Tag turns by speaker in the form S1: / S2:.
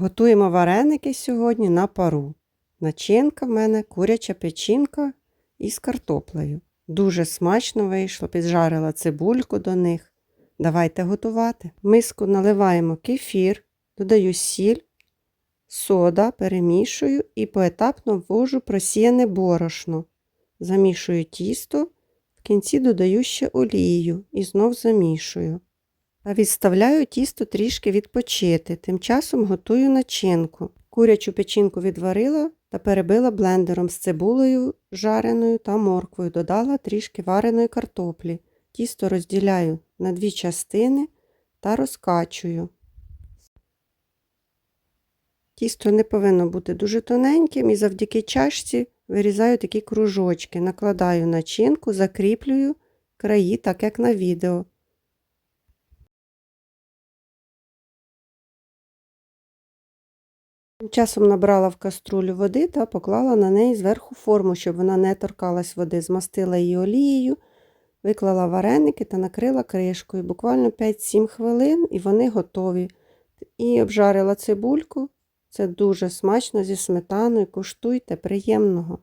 S1: Готуємо вареники сьогодні на пару. Начинка в мене куряча печінка із картоплею. Дуже смачно вийшло, піджарила цибульку до них. Давайте готувати. В миску наливаємо кефір, додаю сіль, сода, перемішую і поетапно ввожу просіяне борошно. Замішую тісто, в кінці додаю ще олію і знов замішую. А відставляю тісто трішки відпочити. Тим часом готую начинку. Курячу печінку відварила та перебила блендером з цибулею жареною та морквою. Додала трішки вареної картоплі. Тісто розділяю на дві частини та розкачую. Тісто не повинно бути дуже тоненьким і завдяки чашці вирізаю такі кружочки, накладаю начинку, закріплюю краї, так як на відео. Тим часом набрала в каструлю води та поклала на неї зверху форму, щоб вона не торкалась води, змастила її олією, виклала вареники та накрила кришкою. Буквально 5-7 хвилин і вони готові. І обжарила цибульку. Це дуже смачно зі сметаною. Куштуйте, приємного.